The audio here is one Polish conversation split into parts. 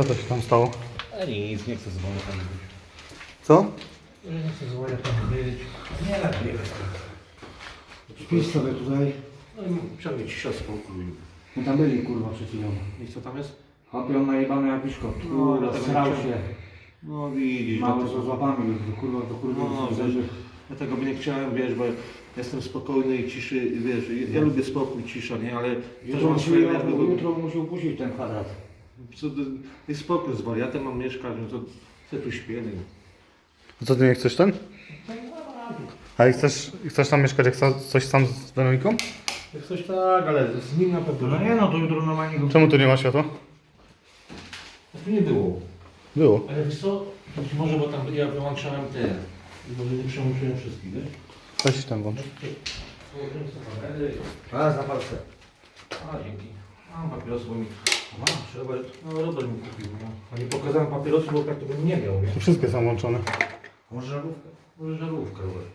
Co to się tam stało? A nic, nie chcę z wami tam być. Co? Nie chcę z wami tam być. Nie lepiej. Śpisz sobie tutaj. No i trzeba mieć cisza spokój. No tam byli kurwa przed chwilą. I co tam jest? Chłopie on najebany jak piszko. No, Kurwa, dlatego srał nie się. No widzisz, Mało co z łapami. Kurwa, do kurwa. No, do wiesz, dlatego by nie chciałem, wiesz, bo jestem spokojny i ciszy, wiesz, ja, ja lubię spokój, cisza, nie, ale też Jutro musi, nerwy, bo jutro musi upuścić ten kwadrat. Co, jest spokój z wariatem, mam mieszkać, no to sobie tu śpię, nie. A co ty nie chcesz ten? A i chcesz, chcesz tam mieszkać jak sa- coś sam z Weroniką? Jak coś tak, ale z nim na pewno. No nie no, to jutro normalnie go... Czemu tu nie ma światła? Tu nie było. Było. Ale wiesz co, być może, bo tam ja wyłączałem te, może nie przełączyłem wszystkich, wiesz? Weź ten włącz. Położyłem sobie kamery. A, za palce. A, dzięki. Mam papierosy, bo mi... Mam, trzeba... No, Robert mi kupił, no. A nie pokazałem papierosy, bo tak to bym nie miał, nie? Tu wszystkie są włączone. Może żarówkę? Może żarówkę, Robert.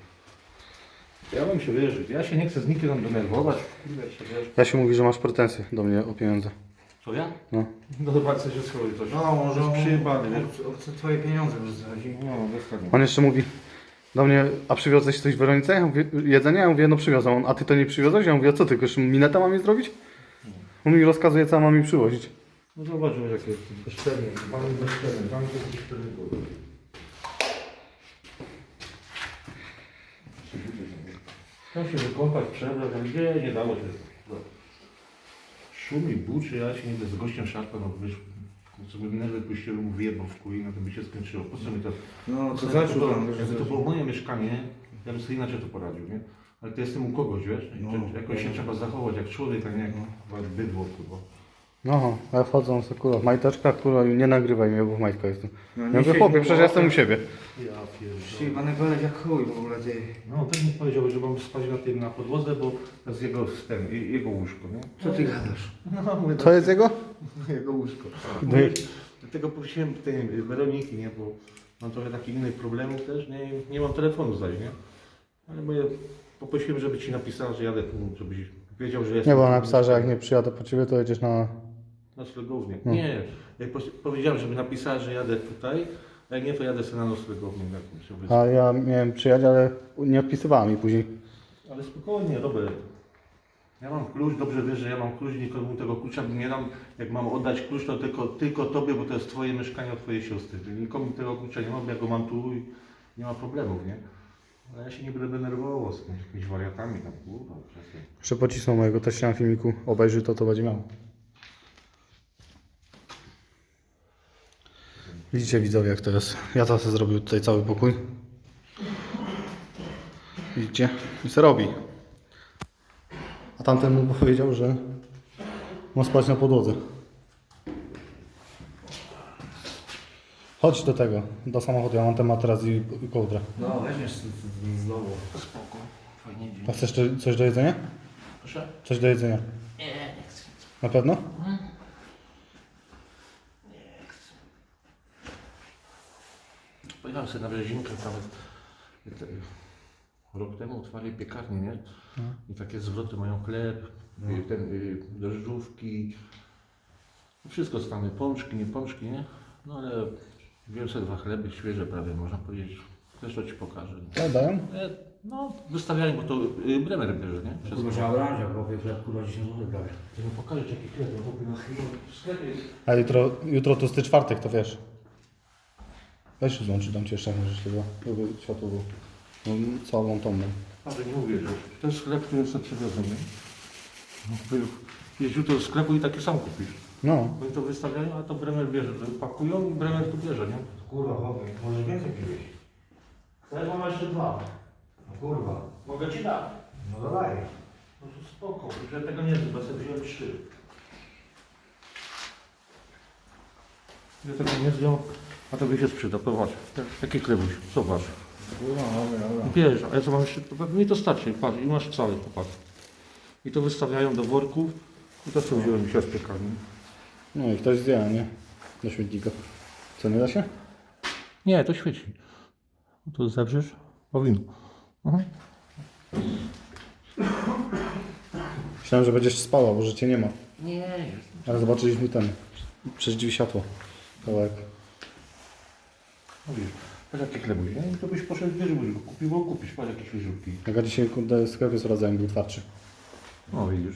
Ja bym się wierzył. Ja się nie chcę z nikim tam denerwować. Kurde, się wiesz. Ja się mówi, że masz pretensje do mnie o pieniądze. Co ja? No. No zobacz, co się. To się... No, może on przyjebany, wiesz? chce twoje pieniądze zachodzi. No, dokładnie. On jeszcze mówi do mnie, a przywiozłeś coś Weronice? Ja mówię, jedzenie? Ja mówię, no przywiozłem. On, a ty to nie przywiozłeś? Ja mówię, a co ty, już minetę mam mi zrobić? On mi rozkazuje, co mam mi przywozić. No zobaczymy, jakie jest bezczelnie. Pan jest bezczelny. Pan jest bezczelny. Chciał się wykąpać, przebrać, ale gdzie nie dało się. No. Szumi, buczy, ja się nie będę z gościem szarpał, no wiesz, co by nerwy puściły, mu wyjebał w kuj, no to by się skończyło. Po co mi to... No, To co znaczy, zaczął to, tam. jakby to było moje mieszkanie, ja bym sobie inaczej to poradził, nie? Ale to jestem u kogoś, wiesz? I No, to- jakoś się no. trzeba zachować jak człowiek, a nie jak bydło, kurwa. No, a ja wchodzą sobie kurwa w majteczkach, kurwa i nie nagrywaj mnie, bo w majtkach jestem. No, Ja nie mówię, siedź, chłopie, przecież ja jestem u siebie. Ja pierdolę. Przyjebany belek jak chuj w ogóle ty. No, też mi powiedział, że mam spać na tym, na podłodze, bo to jest jego, ten, je- jego łóżko, nie? Co ty gadasz? No, mówię, To jest jego? jego łóżko. No Mówię, i- Dlatego prosiłem tej Weroniki, nie? Bo mam trochę takich innych problemów też, nie? Nie mam telefonu zdać, nie? Ale mówię, poprosiłem, żeby ci napisała, że jadę żebyś wiedział, że jestem. Nie, bo napisała, że jak nie przyjadę po ciebie, to jedziesz na... Noclegownię. No. Nie, jak pos- powiedziałem, żeby napisała, że jadę tutaj, a jak nie, to jadę sobie na noclegownię jakąś. żeby- A ja miałem przyjechać, ale nie odpisywała mi później. Ale spokojnie, Robert. Ja mam klucz, dobrze wiesz, że ja mam klucz, nikomu tego klucza nie dam. Jak mam oddać klucz, to tylko, tylko tobie, bo to jest twoje mieszkanie od twojej siostry. Nikomu tego klucza nie mam, ja go mam tu i nie ma problemów, nie? Ale ja się nie będę denerwował z jakimiś- wariatami tam, kurwa, przestań. Jeszcze pocisnął mojego teścia na filmiku, obejrzy to, to będzie miał. Widzicie widzowie jak to jest. Ja to sobie zrobił tutaj cały pokój. Widzicie? I se robi. A tamten mu powiedział, że ma spać na podłodze. Chodź do tego, do samochodu, ja mam ten materac i, i kołdrę. No, weźmiesz z- z- znowu. Spoko, fajnie dzień. A chcesz to- coś do jedzenia? Proszę? Coś do jedzenia? Nie, nie chcę. Na pewno? Pojechałem sobie na Brzezinkę nawet te- rok temu otwarli piekarnię, nie? I takie zwroty mają chleb, y, ten, y, drożdżówki, no wszystko stany, pączki, nie pączki, nie? No ale sobie dwa chleby, świeże prawie, można powiedzieć. Też to Ci pokażę. Ja daję. E, No, wystawiali, bo to y, Bremer bierze, nie? Wszystko. Kurwa, trzeba brać, jak chłopie, chleb kurwa 10 zł prawie. Mi pokażę, jaki chleb, bo na chwilę w sklepie jest. A jutro, jutro tłusty czwartek, to wiesz. Weź się złączy, dam ci jeszcze jedno, że się żeby światło było. No, całą tą. no. Ale nie mówię, że to jest sklep, który sobie przywiozłem, nie? No, wy- Jedź jutro do sklepu i taki sam kupisz. No, Oni to wystawiają, a to Bremer bierze. To Pakują i Bremer tu bierze, nie? Kurwa, chłopie, może więcej przywieźć. Ja mam jeszcze dwa. No kurwa. Mogę ci dać. No dawaj. No to spoko, że ja tego nie bo sobie wziąłem trzy. Ja tego nie zdjął, a to by się sprzeda. Popatrz, jaki klebuś, zobacz. Kurwa, dobra, dobra. Wiesz, a ja co mam jeszcze, to mi to starczy, patrz, i masz cały, popatrz. I to wystawiają do worków i to co wziąłem się z piekarni. No i ktoś zje, nie? Do śmietnika. Co, nie da się? Nie, to świeci. Tu zebrzesz? Powinno. Aha. Myślałem, że będziesz spała, bo że cię nie ma. Nie, jest. Ale zobaczyliśmy ten. Przez drzwi światło. Kawałek. No widzisz, patrz jakie chlebuś, nie? To byś poszedł, wiesz, byś go kupił, bo kupisz, patrz jakie świeżutki. Jak ja dzisiaj kurde sklepie sprawdzałem, był twardszy. No widzisz.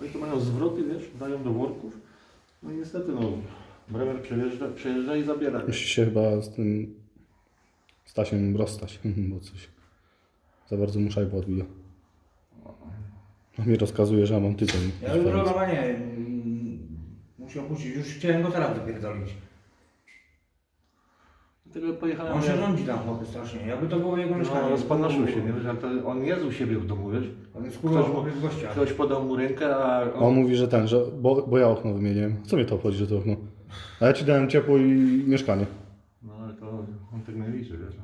Oni to mają zwroty, wiesz, dają do worków. No i niestety, no, brewer przejeżdża, przejeżdża i zabiera. nie? Musi się chyba z tym Stasiem rozstać, bo coś za bardzo mu szajbę odbija. On mi rozkazuje, że ja mam tytoń. Ja już normalnie mm, muszę opuścić. Już chciałem go teraz wypierdolić. Dlatego pojechałem. On się ja- rządzi tam chłopy strasznie. Jakby to było jego No, mieszkanie. rozpanoszył się, nie? Wiesz, ale to on jest u siebie w domu, wiesz? On jest Ktoś kurwa mu- chłopy w gościach. Ktoś podał mu rękę, a On on... mówi, że ten, że bo, bo ja okno wymieniłem. Co mnie to obchodzi, że to okno? A ja ci dałem ciepło i mieszkanie. No ale to on tak nie liczy, wiesz?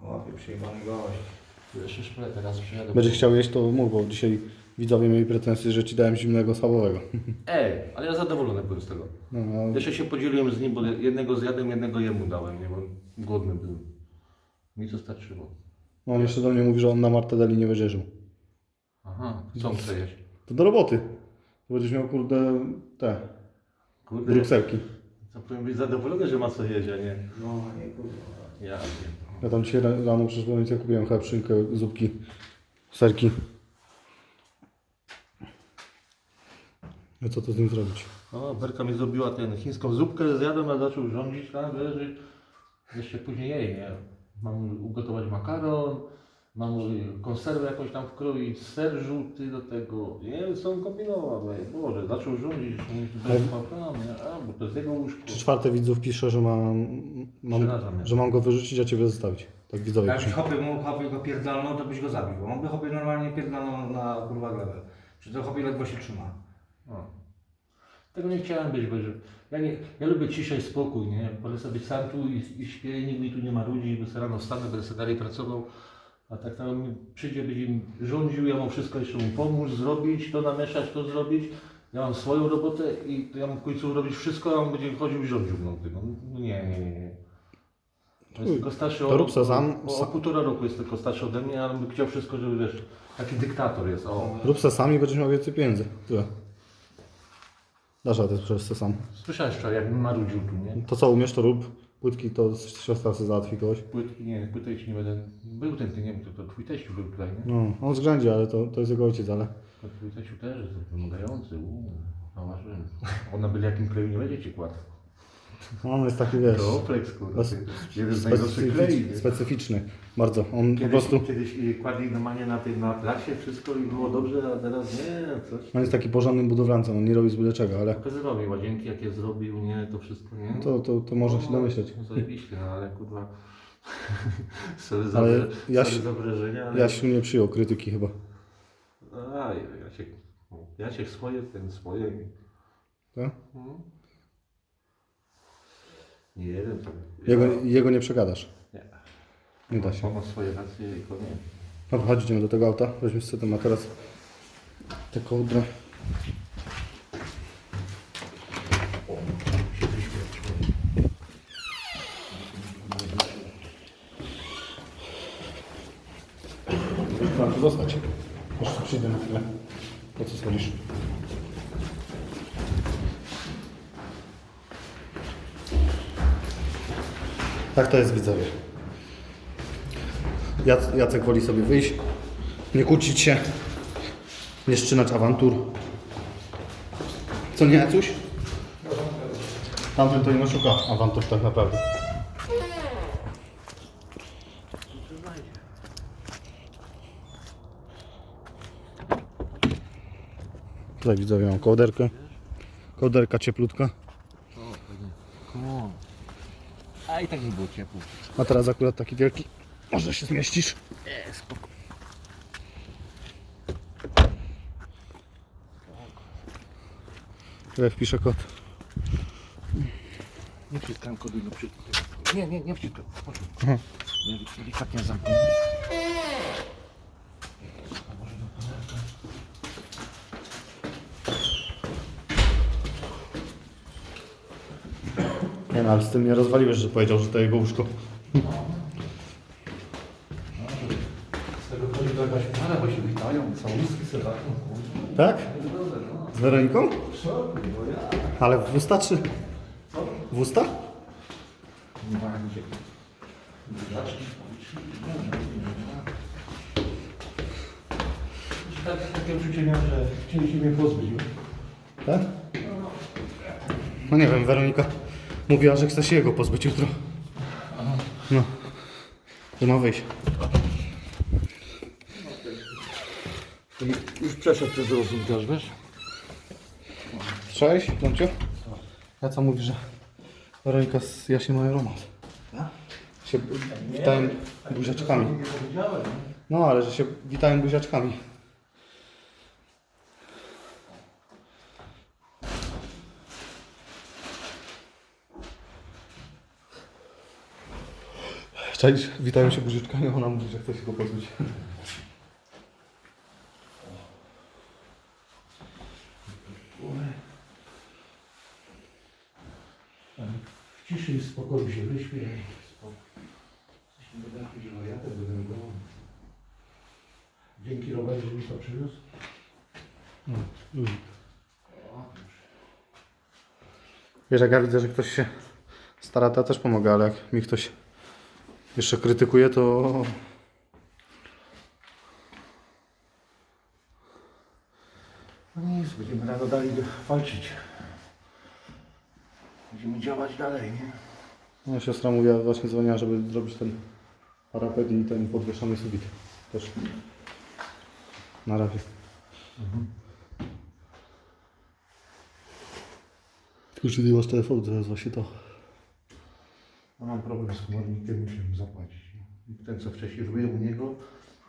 Chłopie, przyjebany gość. Jeszcze szpilę teraz przyjadę. Będziesz chciał jeść, to mów, bo dzisiaj widzowie mieli pretensje, że ci dałem zimnego schabowego. Ej, ale ja zadowolony byłem z tego. No, a Jeszcze się podzieliłem z nim, bo jednego zjadłem, jednego jemu dałem, nie? Bo głodny byłem. Mi to starczyło. on jeszcze do mnie mówi, że on na martedeli nie będzie żył. Aha, co on chce jeść? To do roboty. To będziesz miał, kurde, te Kurde, brukselki. to powinien być zadowolony, że ma co jeść, a nie... No nie kurwa. Ja wiem. Ja tam dzisiaj ra- rano przecież do ja kupiłem chleb, szynkę, zupki, serki. No co to z nim zrobić? O, Berka mi zrobiła tę chińską zupkę, zjadłem, a zaczął rządzić tam, wiesz, i jeszcze później jej, nie? Mam ugotować makaron, mam konserwę jakąś tam wkroić, ser żółty do tego, nie wiem co on kombinował, ej, Boże, zaczął rządzić, bez tam, nie? A, bo to jest jego łóżko. Czy czwarte widzów pisze, że mam, mam, mnie. że mam go wyrzucić, a ciebie zostawić. Tak widzowie Jakbyś piszą. chopy mu chopy go pierdolnął, to byś go zabił. Bo on by chopy normalnie pierdolnął na kurwa glebę. Czy to chopy ledwo się trzyma. Tego nie chciałem być, bo ja, nie, ja lubię ciszę i spokój, nie? Wolę sobie być sam tu i, i śpię, nikt mi tu nie ma ludzi, bo sobie rano wstanę, będę sobie dalej pracował. A tak tam mi przyjdzie, będzie im rządził, ja mam wszystko jeszcze mu pomóc, zrobić, to namieszać, to zrobić. Ja mam swoją robotę i to ja mam w końcu robić wszystko, a on będzie chodził i rządził mną tym. No nie, nie, nie. nie. On jest tylko starszy To o, rób se sam- o, o, półtora roku jest tylko starszy ode mnie, ale bym chciał wszystko, żeby wiesz, taki dyktator jest. O. Rób se sam i będziesz miał więcej pieniędzy. Tyle. Dasz radę przez se sam. Słyszałeś wczoraj, jak marudził tu, nie? To co umiesz, to rób. Płytki to siostra sobie załatwi kogoś. Płytki, nie, płytek ci nie będę. Był ten, ty nie wiem, to, to twój teściu był tutaj, nie? No, on zgrzędzi, ale to, to jest jego ojciec, ale... To twój teściu też jest wymagający, uuu, zauważyłem. Ona by jakim kleju nie będzie ci kładł. On jest taki, wiesz, To Oplex, kurwa, jeden z klei, specyficzny. Bardzo. On po Kiedyś, prostu... kiedyś kładli normalnie na tym, na plasie wszystko i było dobrze, a teraz nie, coś. On jest taki porządnym budowlancem, on nie robi zbyt czego, ale... Pokazywał mi łazienki, jakie zrobił, nie, to wszystko, nie? To, to, to można się domyśleć. No, zajebiście, no ale kurwa... sorry za, Ale Jaś- wrażenia, ale... Jasiu nie przyjął krytyki chyba. A, Jasiek, Jasiek swoje, ten swoje. Tak? Mhm. Nie wiem, tak. Jego, jego nie przegadasz. Nie. Nie da się. On ma swoje racje i koniec. Dobra, chodź, idziemy do tego auta. Weźmy sobie ten materac. Tę kołdrę. Mam tu zostać. Jeszcze przyjdę na chwilę. Po co schodzisz? Tak to jest widzowie. Jac- Jacek woli sobie wyjść, nie kłócić się, nie szczynać awantur. Co nie, Jacuś? Tamten to nie szuka awantur tak naprawdę. Tutaj widzowie mam kołderkę. Kołderka cieplutka. A i tak nie było ciepło. A teraz akurat taki wielki. Może się zmieścisz? Nie, spoko. Tutaj wpiszę kod. Nie wciskałem kodu do przy... Nie, nie, nie wciskam. Poczekaj. Nie, delikatnie zamknę. No, ale z tym nie rozwaliłeś, że powiedział, że to jego łóżko. Z tego kodu jakaś para, bo się witają, całuski se dają. Tak? No Z Weroniką? Co? No ja. Ale w usta czy... W usta? Nie ma gdzie. Buziaczki. Tak, takie uczucie miałem, że chcieli się mnie pozbyć. Tak? No nie wiem, Weronika mówiła, że chce się jego pozbyć jutro. No. To ma wyjść. Już przeszedł przez rozumierz, wiesz? Cześć, Domciu. Ja co mówisz, że Weronika z Jasiem mają romans? Się witałem buziaczkami. No, ale że się witałem buziaczkami. Cześć, witają się buziaczkami, a ona mówi, że chce się go pozbyć. W ciszy i spokoju się wyśpię. Coś mi będę chodził, a ja też będę domu. Dzięki Robert, że mi to przywiózł. Wiesz, jak ja widzę, że ktoś się stara, to ja też pomogę, ale jak mi ktoś jeszcze krytykuje, to No nic, będziemy rano dalej walczyć. Będziemy działać dalej, nie? no, siostra mówiła, właśnie dzwoniła, żeby zrobić ten parapet i ten podwieszony sufit. Też na razie. Tylko, że nie masz telefonu, to jest właśnie to. No mam problem z komornikiem, muszę mu zapłacić. Ten, co wcześniej robiłem u niego,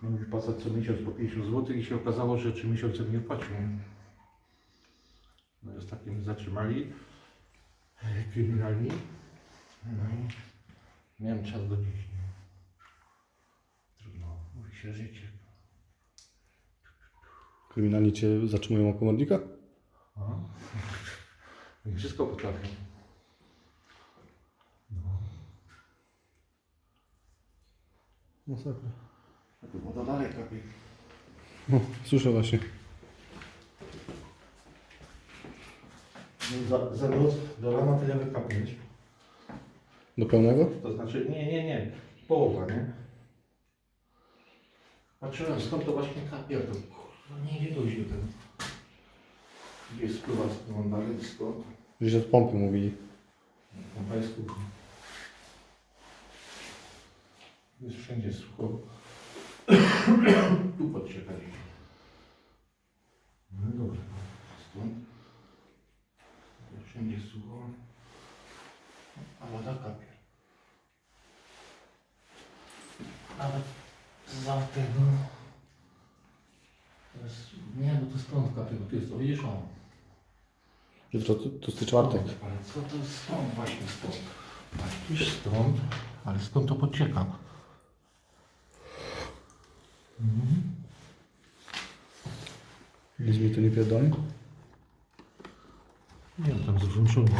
miał mi wpłacać co miesiąc po 50 zł i się okazało, że 3 miesiące mi nie płacił. No i ostatnio mnie zatrzymali e, kryminalni. No i miałem czas do dziś. Trudno, mówi się życie. Kryminalni cię zatrzymują o komornika? A? Wszystko potrafią. Masakra. Bo to daleka biegnie. No, słyszę właśnie. No Za, za noc do rana tyle wykapnąć. Do pełnego? To znaczy, nie, nie, nie. Połowa, nie? Patrzyłem skąd to właśnie kapie, to kurwa nie idzie do źródeł. Gdzie spływa stąd dalej, skąd? Gdzieś od pompy mówili. Pompa jest kuchnia. Jest wszędzie sucho. tu podcieka gdzieś. No dobra, stąd. Wszędzie sucho. A woda kapie. Ale za tego... Teraz, nie, bo to stąd kapie, bo tu jest to, widzisz on. Jutro tłusty czwartek. Ale co to stąd właśnie stąd? Już stąd, ale skąd to pocieka? Nic mi tu nie pierdolni? Nie wiem, tam zwłączony.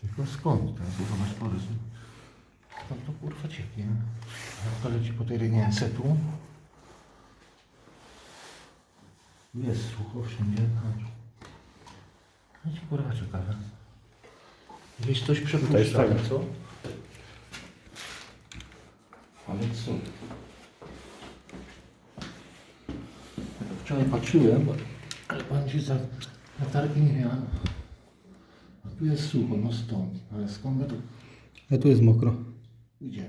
Tylko skąd ten zobacz porys? Tam to kurwa cieknie. Jak to leci po tej rynience tu. Jest sucho wszędzie. No ci kurwa ciekawe. Gdzieś coś przepuszcza, fajnie. co? Ale co? Ja to Wczoraj patrzyłem, ale pan ci za latarki nie miałem. A tu jest sucho, no stąd. Ale skąd by to... A tu jest mokro. Gdzie?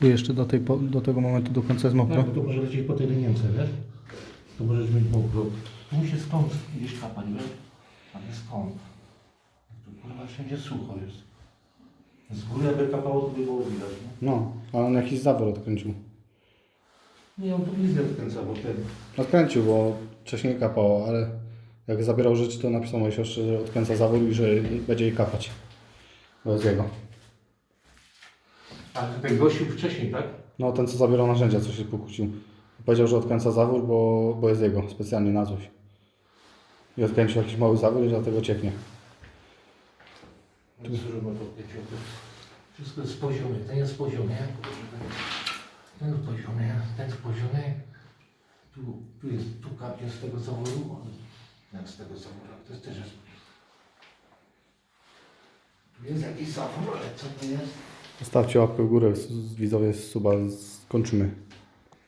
Tu jeszcze do, tej, do tego momentu do końca jest mokro. Tak, to może lecieć po tej rynience, wiesz? To możesz mieć mokro. To musi stąd gdzieś kapać, wiesz? Ale skąd? Tu kurwa wszędzie sucho jest. Z góry jakby kapało, to by było widać, nie? No, ale on jakiś zawór odkręcił. Nie, on tu nic nie odkręca, bo ten... Odkręcił, bo wcześniej kapało, ale jak zabierał rzeczy, to napisał mojej siostrze, że odkręca zawór i że będzie jej kapać. Bo jest jego. Ale ten gościu wcześniej, tak? No, ten co zabierał narzędzia, co się pokłócił. Powiedział, że odkręca zawór, bo, bo jest jego, specjalnie na coś. I odkręcił jakiś mały zawór i dlatego cieknie. Tu ma to. Wszystko jest poziomie. Ten jest poziomie. Ten w poziomie. Ten w poziomie. Tu, tu jest, tu kapie z tego zaworu, jak z tego zaworu, to jest też jest. Tu jest jakiś zawór, ale co to jest? Zostawcie łapkę w górę, widzowie, suba, skończymy.